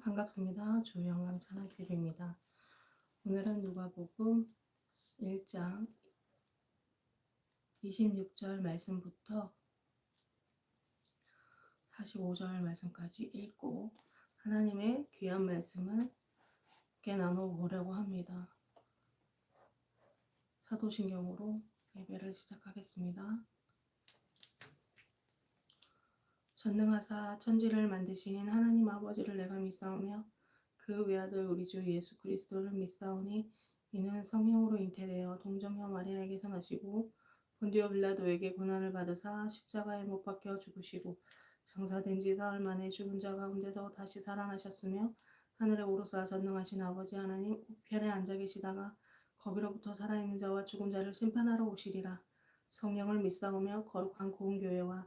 반갑습니다. 주영광 찬양TV입니다. 오늘은 누가복음 1장 26절 말씀부터 45절 말씀까지 읽고 하나님의 귀한 말씀을 함께 나눠보려고 합니다. 사도신경으로 예배를 시작하겠습니다. 전능하사 천지를 만드신 하나님 아버지를 내가 믿사오며 그 외아들 우리 주 예수 그리스도를 믿사오니 이는 성령으로 잉태되어 동정녀 마리아에게서 나시고 본디오 빌라도에게 고난을 받으사 십자가에 못 박혀 죽으시고 장사된 지 사흘 만에 죽은 자 가운데서 다시 살아나셨으며 하늘에 오르사 전능하신 아버지 하나님 우편에 앉아 계시다가 거기로부터 살아있는 자와 죽은 자를 심판하러 오시리라. 성령을 믿사오며 거룩한 고운 교회와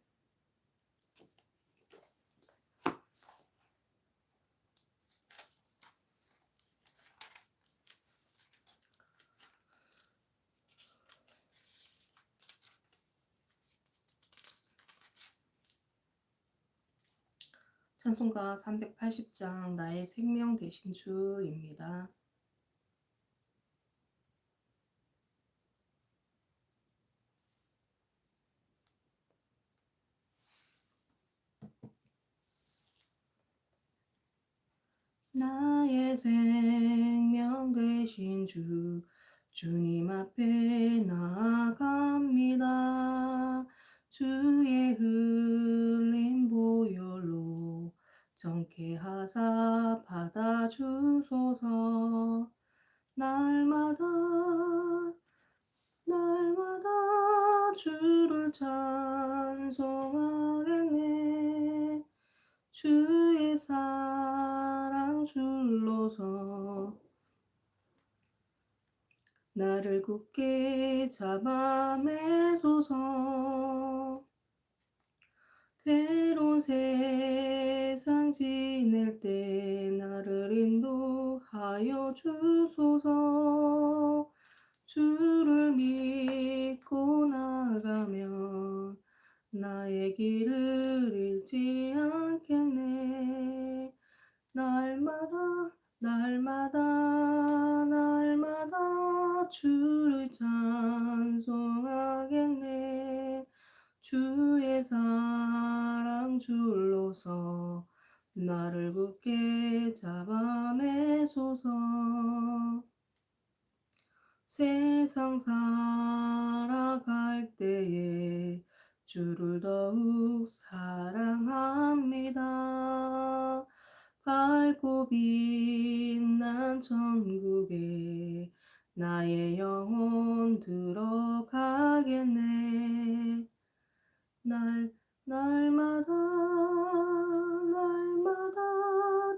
찬송가 380장 나의 생명 되신 주입니다. 나의 생명 되신 주 주님 앞에 나아갑니다. 주의 흘린 보혈로 정케 하사 받아 주소서. 날마다 날마다 주를 찬송하겠네. 주의 사랑 줄로서 나를 굳게 잡아매소서. 괴로운 세상 지낼 때 나를 인도하여 주소서. 주를 믿고 나가면 나의 길을 잃지 않겠네. 날마다 날마다 날마다 주를 찬송하겠네 주의 사랑 줄로서 나를 굳게 잡아매소서 세상 살아갈 때에 주를 더욱 사랑합니다. 빛 난 천국에 나의 영혼 들어가겠네. 날, 날마다, 날마다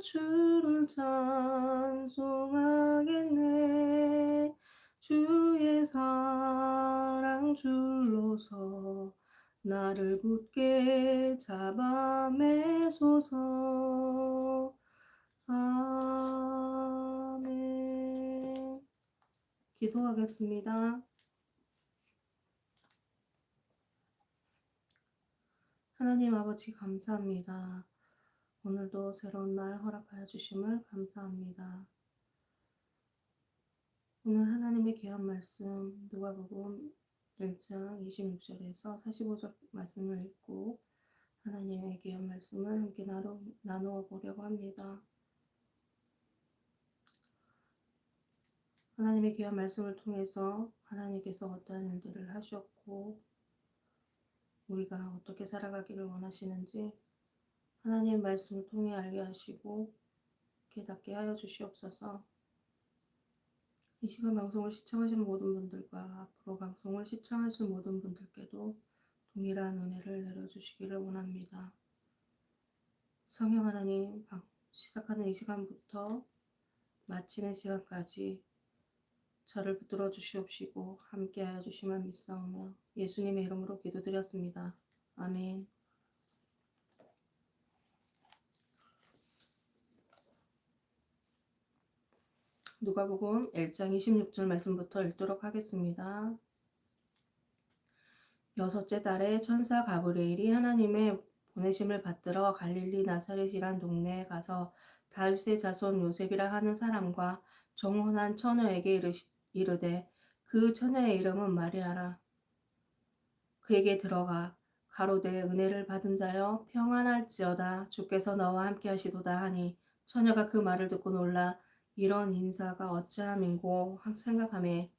주를 찬송하겠네. 주의 사랑 줄로서 나를 굳게 잡아매소서. 아멘. 기도하겠습니다. 하나님 아버지 감사합니다. 오늘도 새로운 날 허락하여 주심을 감사합니다. 오늘 하나님의 귀한 말씀 누가복음 1장 26절에서 45절 말씀을 읽고 하나님의 귀한 말씀을 함께 나누, 나누어 보려고 합니다. 하나님의 귀한 말씀을 통해서 하나님께서 어떠한 일들을 하셨고 우리가 어떻게 살아가기를 원하시는지 하나님 말씀을 통해 알게 하시고 깨닫게 하여 주시옵소서. 이 시간 방송을 시청하신 모든 분들과 앞으로 방송을 시청하실 모든 분들께도 동일한 은혜를 내려주시기를 원합니다. 성령 하나님, 시작하는 이 시간부터 마치는 시간까지 저를 붙들어 주시옵시고 함께하여 주시면 믿사오며 예수님의 이름으로 기도드렸습니다. 아멘. 누가복음 1장 26절 말씀부터 읽도록 하겠습니다. 여섯째 달에 천사 가브리엘이 하나님의 보내심을 받들어 갈릴리 나사렛이란 동네에 가서 다윗의 자손 요셉이라 하는 사람과 정혼한 처녀에게 이르시, 이르되 그 처녀의 이름은 마리아라. 그에게 들어가 가로되 은혜를 받은 자여 평안할지어다. 주께서 너와 함께 하시도다 하니 처녀가 그 말을 듣고 놀라 이런 인사가 어찌함인고 생각하매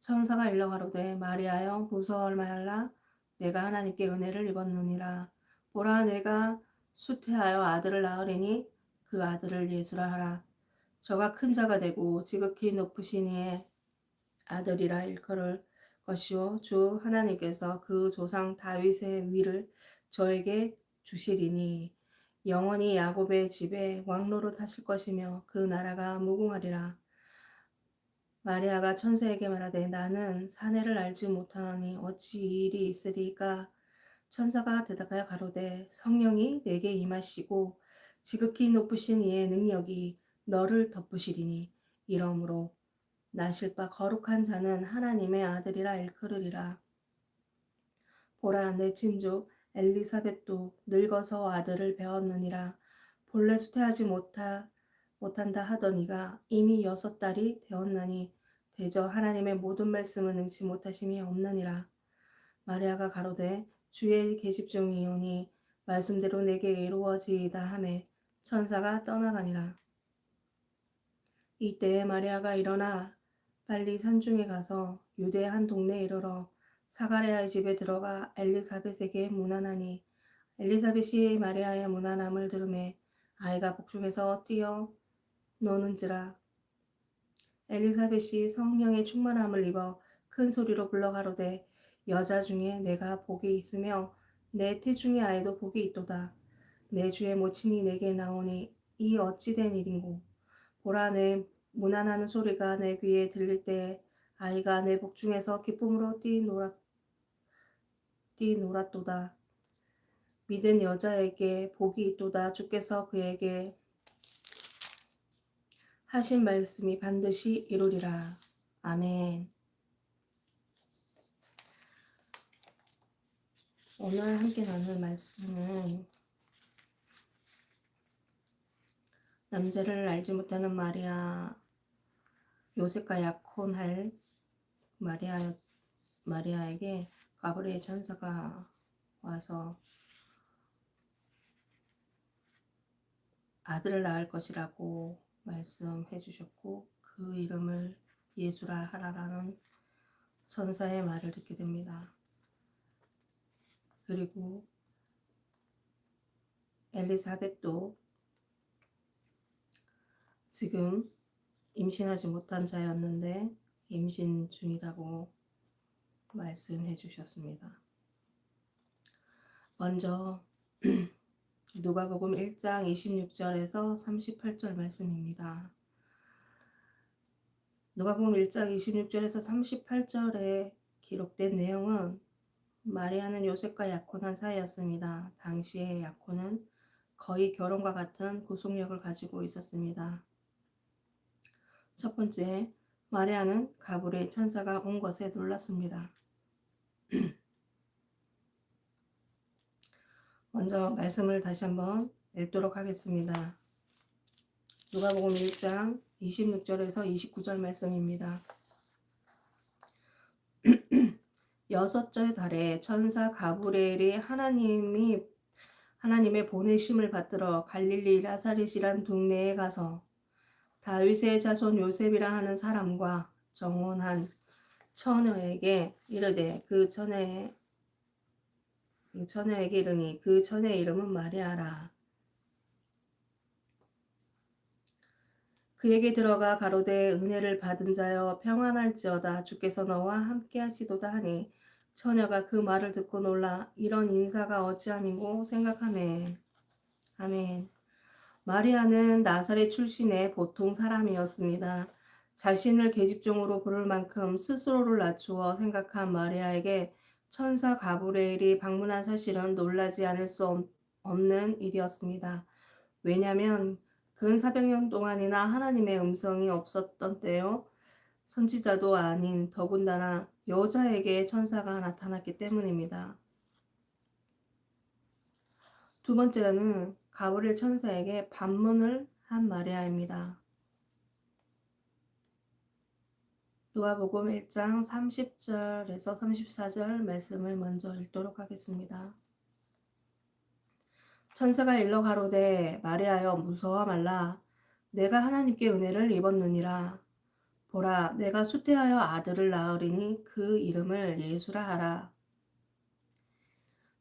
천사가 일러 가로되 마리아여 무서워할 말라. 내가 하나님께 은혜를 입었느니라. 보라 내가 수태하여 아들을 낳으리니 그 아들을 예수라 하라. 저가 큰 자가 되고 지극히 이의 아들이라 일컬을 것이요 주 하나님께서 그 조상 다윗의 위를 저에게 주시리니 영원히 야곱의 집에 왕노릇 하실 것이며 그 나라가 무궁하리라. 마리아가 천사에게 말하되 나는 사내를 알지 못하니 어찌 이 일이 있으리까? 천사가 대답하여 가로되 성령이 내게 임하시고 지극히 높으신 이의 능력이 너를 덮으시리니 이러므로 나실 바 거룩한 자는 하나님의 아들이라 일컬으리라. 보라 내 친족 엘리사벳도 늙어서 아들을 배웠느니라. 본래 수태하지 못하, 못한다 하더니가 이미 여섯 달이 되었나니 대저 하나님의 모든 말씀은 능치 못하심이 없느니라. 마리아가 가로되 주의 계집 중이오니 말씀대로 내게 이루어지이다 하매 천사가 떠나가니라. 이때에 마리아가 일어나 빨리 산중에 가서 유대 한 동네에 이르러 사가랴의 집에 들어가 엘리사벳에게 문안하니 엘리사벳이 마리아의 문안함을 들음에 아이가 복중에서 뛰어 노는지라. 엘리사벳이 성령의 충만함을 입어 큰 소리로 불러가로되 여자 중에 내가 복이 있으며 내 태중의 아이도 복이 있도다. 내 주의 모친이 내게 나오니 이 어찌된 일인고? 보라 내 무난하는 소리가 내 귀에 들릴 때 아이가 내 복중에서 기쁨으로 뛰놀았, 뛰놀았도다. 믿은 여자에게 복이 있도다. 주께서 그에게 하신 말씀이 반드시 이루리라. 아멘. 오늘 함께 나눌 말씀은 남자를 알지 못하는 마리아 요셉과 약혼할 마리아 마리아에게 가브리엘 천사가 와서 아들을 낳을 것이라고 말씀해 주셨고 그 이름을 예수라 하라라는 천사의 말을 듣게 됩니다. 그리고 엘리사벳도 지금 임신하지 못한 자였는데 임신 중이라고 말씀해 주셨습니다. 먼저 누가복음 1장 26절에서 38절 말씀입니다. 누가복음 1장 26절에서 38절에 기록된 내용은 마리아는 요셉과 약혼한 사이였습니다. 당시의 약혼은 거의 결혼과 같은 구속력을 가지고 있었습니다. 첫 번째, 마리아는 가브리엘 천사가 온 것에 놀랐습니다. 먼저 말씀을 다시 한번 읽도록 하겠습니다. 누가복음 1장 26절에서 29절 말씀입니다. 여섯째 달에 천사 가브리엘이 하나님이 하나님의 보내심을 받들어 갈릴리 라사릿이란 동네에 가서 다윗의 자손 요셉이라 하는 사람과 정혼한 처녀에게 이르되 그 처녀의 그 처녀에게 이르니 그 처녀의 이름은 마리아라. 그에게 들어가 가로되 은혜를 받은 자여 평안할지어다 주께서 너와 함께 하시도다 하니 처녀가 그 말을 듣고 놀라 이런 인사가 어찌함이고 생각하매 아멘. 마리아는 나사렛 출신의 보통 사람이었습니다. 자신을 계집종으로 부를 만큼 스스로를 낮추어 생각한 마리아에게 천사 가브레엘이 방문한 사실은 놀라지 않을 수 없는 일이었습니다. 왜냐하면 근 400년 동안이나 하나님의 음성이 없었던 때요. 선지자도 아닌 더군다나 여자에게 천사가 나타났기 때문입니다. 두 번째로는 가브리엘 천사에게 반문을 한 마리아입니다. 누가복음 1장 30절에서 34절 말씀을 먼저 읽도록 하겠습니다. 천사가 일러 가로되 마리아여 무서워 말라 내가 하나님께 은혜를 입었느니라 보라 내가 수태하여 아들을 낳으리니 그 이름을 예수라 하라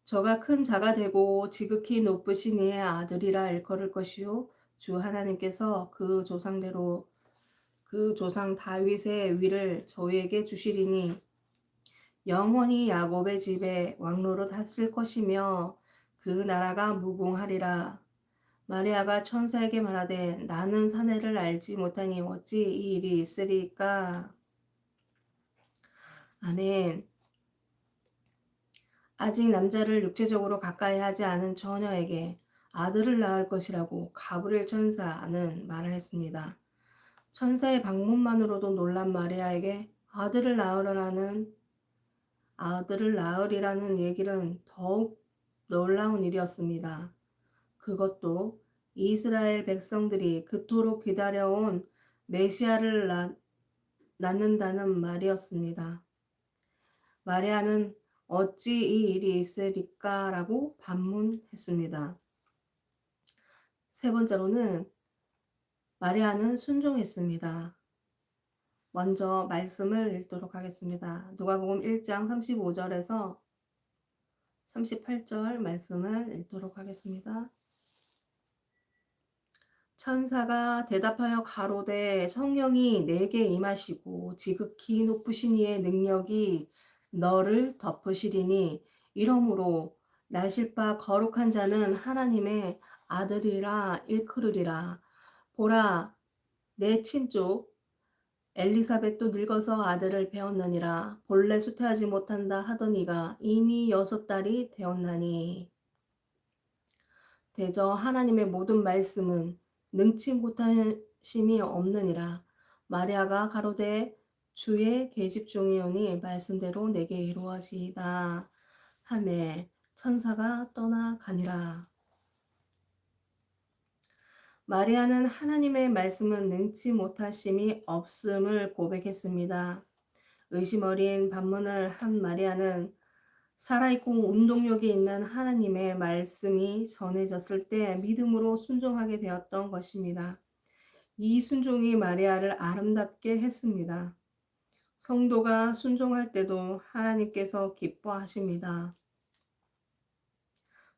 저가 큰 자가 되고 지극히 높으신 이의 아들이라 일컬을 것이요 주 하나님께서 그 조상대로 그 조상 다윗의 위를 저희에게 주시리니 영원히 야곱의 집에 왕로로 다쓸 것이며 그 나라가 무궁하리라. 마리아가 천사에게 말하되 나는 사내를 알지 못하니 어찌 이 일이 있으리까? 아멘. 아직 남자를 육체적으로 가까이 하지 않은 처녀에게 아들을 낳을 것이라고 가브리엘 천사는 말을 했습니다. 천사의 방문만으로도 놀란 마리아에게 아들을 낳으라는 아들을 낳으리라는 얘기는 더욱 놀라운 일이었습니다. 그것도 이스라엘 백성들이 그토록 기다려온 메시아를 낳, 낳는다는 말이었습니다. 마리아는 어찌 이 일이 있으리까 라고 반문했습니다. 세 번째로는 마리아는 순종했습니다. 먼저 말씀을 읽도록 하겠습니다. 누가복음 1장 35절에서 38절 말씀을 읽도록 하겠습니다. 천사가 대답하여 가로되 성령이 내게 임하시고 지극히 높으신 이의 능력이 너를 덮으시리니 이러므로 나실 바 거룩한 자는 하나님의 아들이라 일컬으리라. 보라 내 친족 엘리사벳도 늙어서 아들을 배웠느니라. 본래 수태하지 못한다 하더니가 이미 여섯 달이 되었나니. 대저 하나님의 모든 말씀은 능치 못하심이 없느니라. 마리아가 가로되 주의 계집종이오니 말씀대로 내게 이루어지이다 하매 천사가 떠나가니라 마리아는 하나님의 말씀은 능치 못하심이 없음을 고백했습니다. 의심 어린 반문을 한 마리아는 살아있고 운동력이 있는 하나님의 말씀이 전해졌을 때 믿음으로 순종하게 되었던 것입니다. 이 순종이 마리아를 아름답게 했습니다. 성도가 순종할 때도 하나님께서 기뻐하십니다.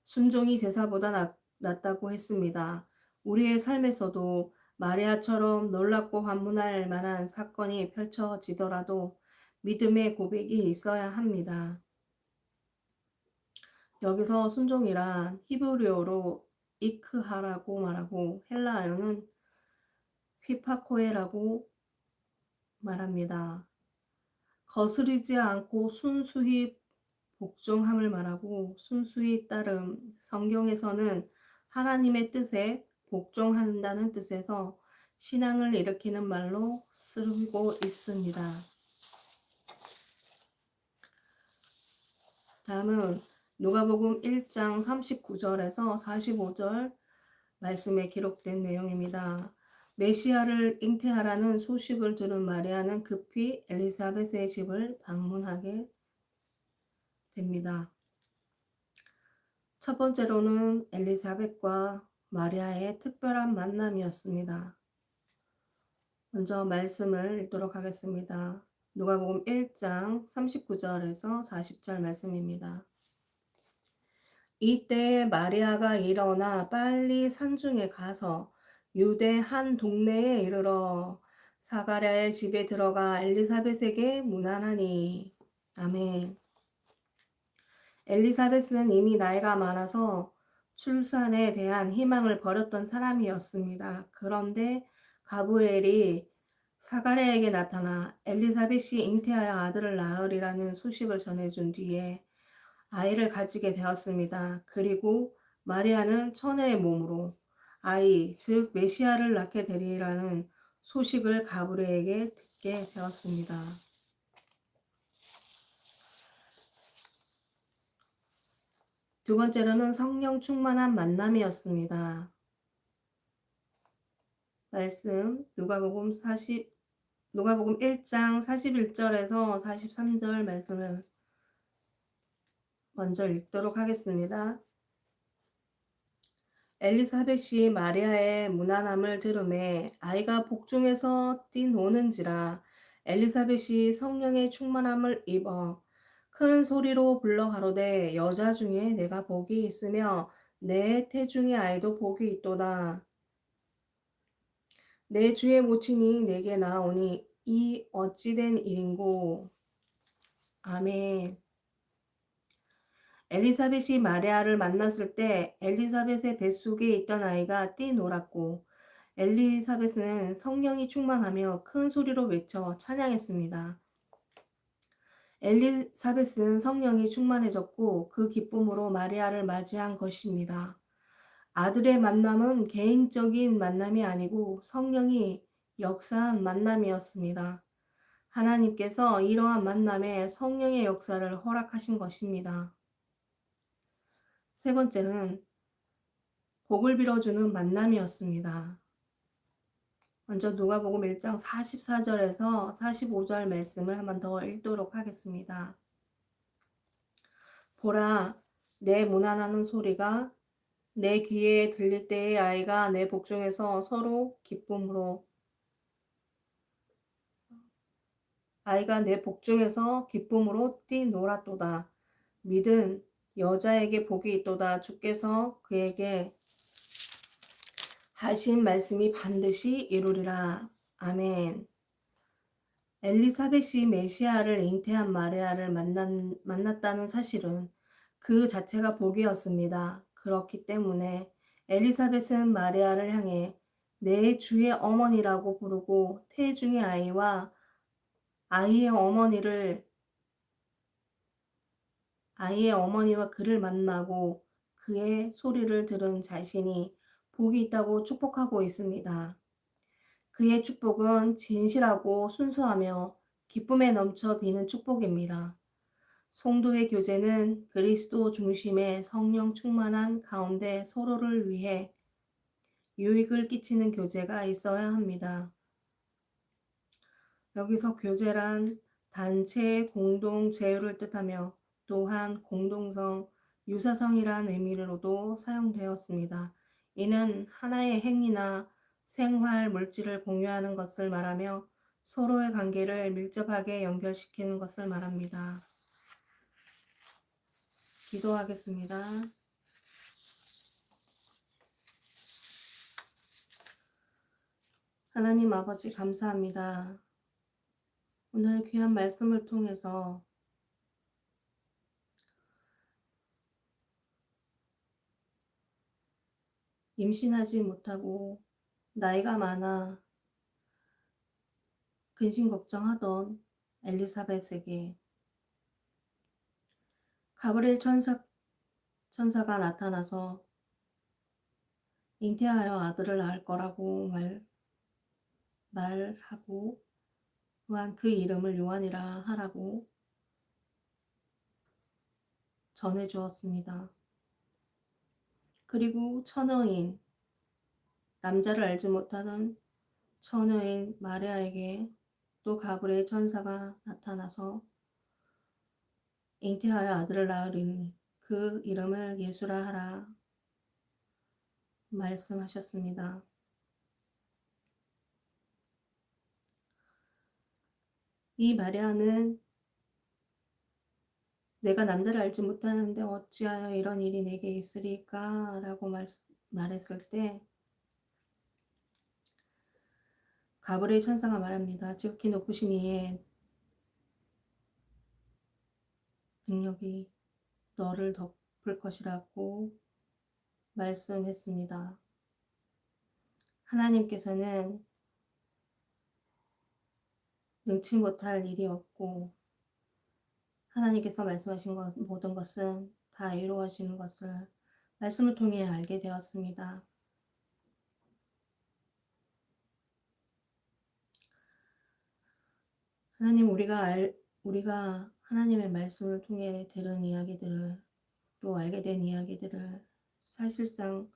순종이 제사보다 낫, 낫다고 했습니다. 우리의 삶에서도 마리아처럼 놀랍고 환문할 만한 사건이 펼쳐지더라도 믿음의 고백이 있어야 합니다. 여기서 순종이란 히브리어로 이크하라고 말하고 헬라어는 휘파코에라고 말합니다. 거스르지 않고 순수히 복종함을 말하고 순수히 따름 성경에서는 하나님의 뜻에 복종한다는 뜻에서 신앙을 일으키는 말로 쓰고 있습니다. 다음은 누가복음 1장 39절에서 45절 말씀에 기록된 내용입니다. 메시아를 잉태하라는 소식을 들은 마리아는 급히 엘리사벳의 집을 방문하게 됩니다. 첫 번째로는 엘리사벳과 마리아의 특별한 만남이었습니다. 먼저 말씀을 읽도록 하겠습니다. 누가복음 1장 39절에서 40절 말씀입니다. 이때 마리아가 일어나 빨리 산중에 가서 유대 한 동네에 이르러 사가랴의 집에 들어가 엘리사벳에게 문안하니 아멘. 엘리사벳은 이미 나이가 많아서 출산에 대한 희망을 버렸던 사람이었습니다. 그런데 가브엘이 사가랴에게 나타나 엘리사벳이 잉태하여 아들을 낳으리라는 소식을 전해준 뒤에 아이를 가지게 되었습니다. 그리고 마리아는 처녀의 몸으로 아이, 즉 메시아를 낳게 되리라는 소식을 가브리엘에게 듣게 되었습니다. 두 번째로는 성령 충만한 만남이었습니다. 말씀 누가복음 40 누가복음 1장 41절에서 43절 말씀을 먼저 읽도록 하겠습니다. 엘리사벳이 마리아의 무난함을 들음에 아이가 복중에서 뛰노는지라 엘리사벳이 성령의 충만함을 입어 큰 소리로 불러 가로되 여자 중에 내가 복이 있으며 내 태중의 아이도 복이 있도다. 내 주의 모친이 내게 나오니 이 어찌된 일인고. 아멘. 엘리사벳이 마리아를 만났을 때 엘리사벳의 뱃속에 있던 아이가 뛰놀았고 엘리사벳은 성령이 충만하며 큰 소리로 외쳐 찬양했습니다. 엘리사벳은 성령이 충만해졌고 그 기쁨으로 마리아를 맞이한 것입니다. 아들의 만남은 개인적인 만남이 아니고 성령이 역사한 만남이었습니다. 하나님께서 이러한 만남에 성령의 역사를 허락하신 것입니다. 세 번째는 복을 빌어주는 만남이었습니다. 먼저 누가복음 1장 44절에서 45절 말씀을 한번 더 읽도록 하겠습니다. 보라, 내 무난하는 소리가 내 귀에 들릴 때의 아이가 내 복중에서 서로 기쁨으로 아이가 내 복중에서 기쁨으로 뛰놀았도다. 믿은 여자에게 복이 있도다. 주께서 그에게 하신 말씀이 반드시 이루리라. 아멘. 엘리사벳이 메시아를 잉태한 마리아를 만난, 만났다는 사실은 그 자체가 복이었습니다. 그렇기 때문에 엘리사벳은 마리아를 향해 내 주의 어머니라고 부르고 태중의 아이와 아이의 어머니를 아이의 어머니와 그를 만나고 그의 소리를 들은 자신이 복이 있다고 축복하고 있습니다. 그의 축복은 진실하고 순수하며 기쁨에 넘쳐 비는 축복입니다. 송도의 교제는 그리스도 중심의 성령 충만한 가운데 서로를 위해 유익을 끼치는 교제가 있어야 합니다. 여기서 교제란 단체의 공동 제휴를 뜻하며 또한 공동성, 유사성이란 의미로도 사용되었습니다. 이는 하나의 행위나 생활 물질을 공유하는 것을 말하며 서로의 관계를 밀접하게 연결시키는 것을 말합니다. 기도하겠습니다. 하나님 아버지 감사합니다. 오늘 귀한 말씀을 통해서 임신하지 못하고 나이가 많아 근심 걱정하던 엘리사벳에게 가브리엘 천사, 천사가 나타나서 잉태하여 아들을 낳을 거라고 말, 말하고 또한 그 이름을 요한이라 하라고 전해 주었습니다. 그리고 처녀인 남자를 알지 못하는 처녀인 마리아에게 또 가브리엘 천사가 나타나서 잉태하여 아들을 낳으리니 그 이름을 예수라 하라 말씀하셨습니다. 이 마리아는 내가 남자를 알지 못하는데 어찌하여 이런 일이 내게 있으리까? 라고 말, 말했을 때 가브리엘 천사가 말합니다. 지극히 높으신 이의 능력이 너를 덮을 것이라고 말씀했습니다. 하나님께서는 능치 못할 일이 없고 하나님께서 말씀하신 것, 모든 것은 다 이루어지는 것을 말씀을 통해 알게 되었습니다. 하나님 우리가 알, 우리가 하나님의 말씀을 통해 들은 이야기들을 또 알게 된 이야기들을 사실상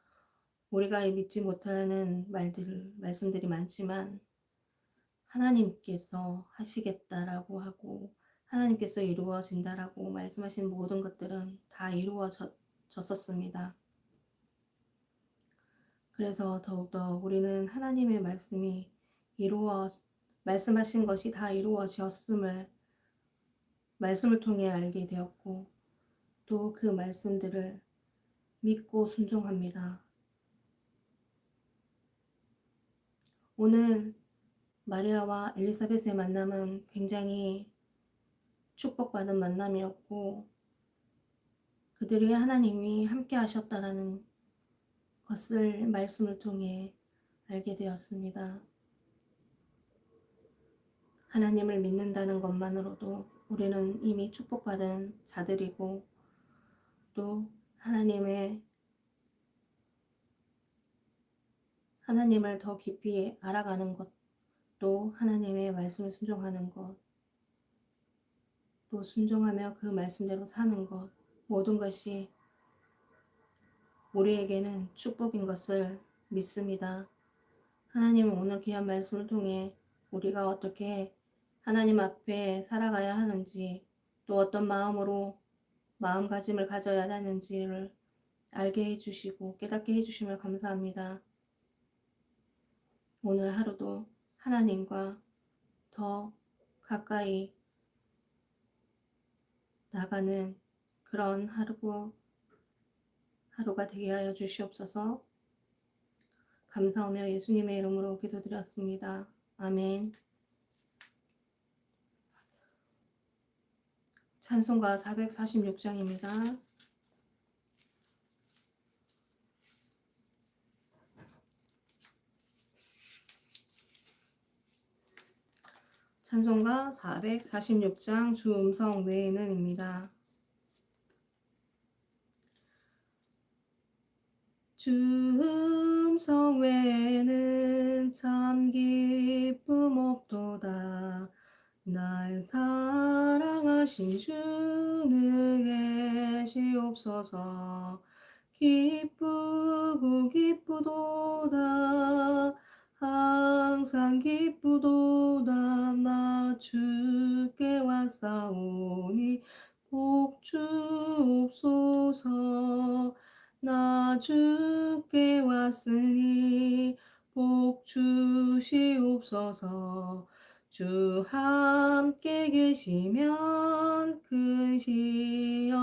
우리가 믿지 못하는 말들 말씀들이 많지만 하나님께서 하시겠다라고 하고 하나님께서 이루어진다라고 말씀하신 모든 것들은 다 이루어졌었습니다. 그래서 더욱더 우리는 하나님의 말씀이 이루어 말씀하신 것이 다 이루어졌음을 말씀을 통해 알게 되었고 또 그 말씀들을 믿고 순종합니다. 오늘 마리아와 엘리사벳의 만남은 굉장히 축복받은 만남이었고 그들이 하나님이 함께 하셨다라는 것을 말씀을 통해 알게 되었습니다. 하나님을 믿는다는 것만으로도 우리는 이미 축복받은 자들이고 또 하나님의 하나님을 더 깊이 알아가는 것, 또 하나님의 말씀을 순종하는 것, 또 순종하며 그 말씀대로 사는 것, 모든 것이 우리에게는 축복인 것을 믿습니다. 하나님은 오늘 귀한 말씀을 통해 우리가 어떻게 하나님 앞에 살아가야 하는지, 또 어떤 마음으로 마음가짐을 가져야 하는지를 알게 해주시고 깨닫게 해주시면 감사합니다. 오늘 하루도 하나님과 더 가까이 나가는 그런 하루고 하루가 되게 하여 주시옵소서. 감사하며 예수님의 이름으로 기도드렸습니다. 아멘. 찬송가 446장입니다. 찬송가 446장 주 음성 외에는입니다. 주 음성 외에는 참 기쁨 없도다. 날 사랑하신 주는 계시옵소서 기쁘고 기쁘도다 항상 기쁘도다. 나 주께 왔사오니 복 주옵소서. 나 주께 왔으니 복 주시옵소서. 주 함께 계시면 큰 시험이기네.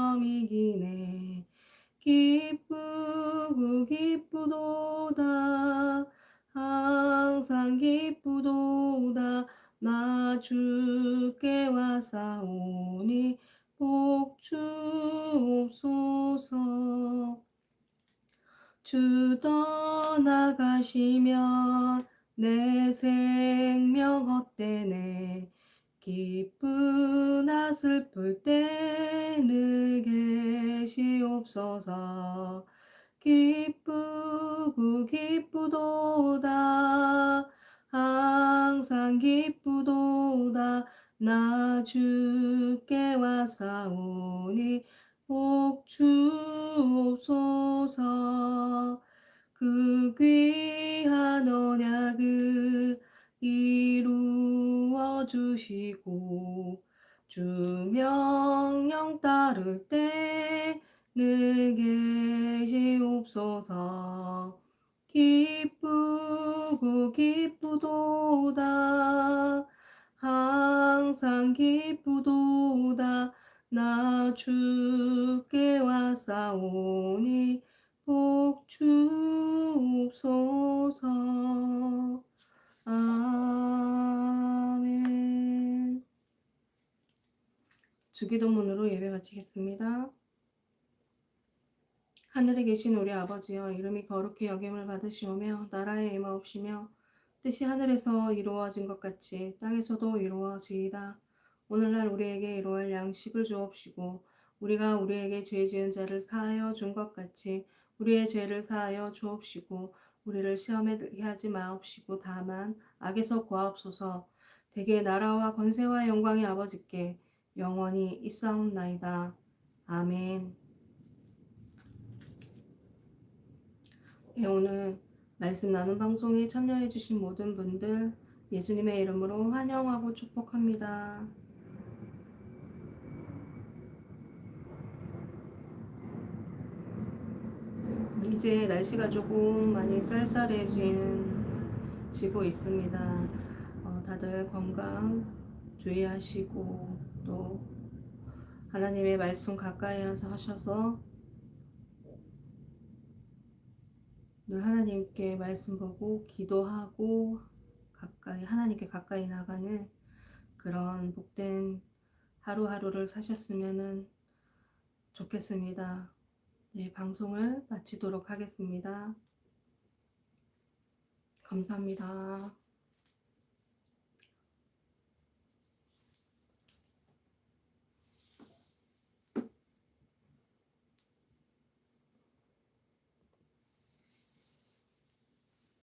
기쁘고 기쁘도다 항상 기쁘도다. 나 주께 와사오니 복 주옵소서. 주 떠나가시면 내 생명 헛되네. 기쁘나 슬플 때는 계시옵소서 기쁘고 기쁘도다. 항상 기쁘도다. 나 주께 와사오니 복 주옵소서. 그 귀한 언약을 이루어 주시고 주 명령 따를 때 는 계시옵소서. 기쁘고 기쁘도다. 항상 기쁘도다. 나 주께 왔사오니 복 주옵소서. 아멘. 주기도문으로 예배 마치겠습니다. 하늘에 계신 우리 아버지여 이름이 거룩히 여김을 받으시오며 나라의 임하옵시며 뜻이 하늘에서 이루어진 것 같이 땅에서도 이루어지이다. 오늘날 우리에게 이루어할 양식을 주옵시고 우리가 우리에게 죄 지은 자를 사하여 준 것 같이 우리의 죄를 사하여 주옵시고 우리를 시험에 들게 하지 마옵시고 다만 악에서 구하옵소서 대개 나라와 권세와 영광의 아버지께 영원히 있사옵나이다. 아멘. 네, 오늘 말씀 나눈 방송에 참여해주신 모든 분들 예수님의 이름으로 환영하고 축복합니다. 이제 날씨가 조금 많이 쌀쌀해지는 지고 있습니다. 어, 다들 건강 주의하시고 또 하나님의 말씀 가까이 하셔서 늘 하나님께 말씀 보고 기도하고 가까이 하나님께 가까이 나가는 그런 복된 하루하루를 사셨으면 좋겠습니다. 네, 방송을 마치도록 하겠습니다. 감사합니다.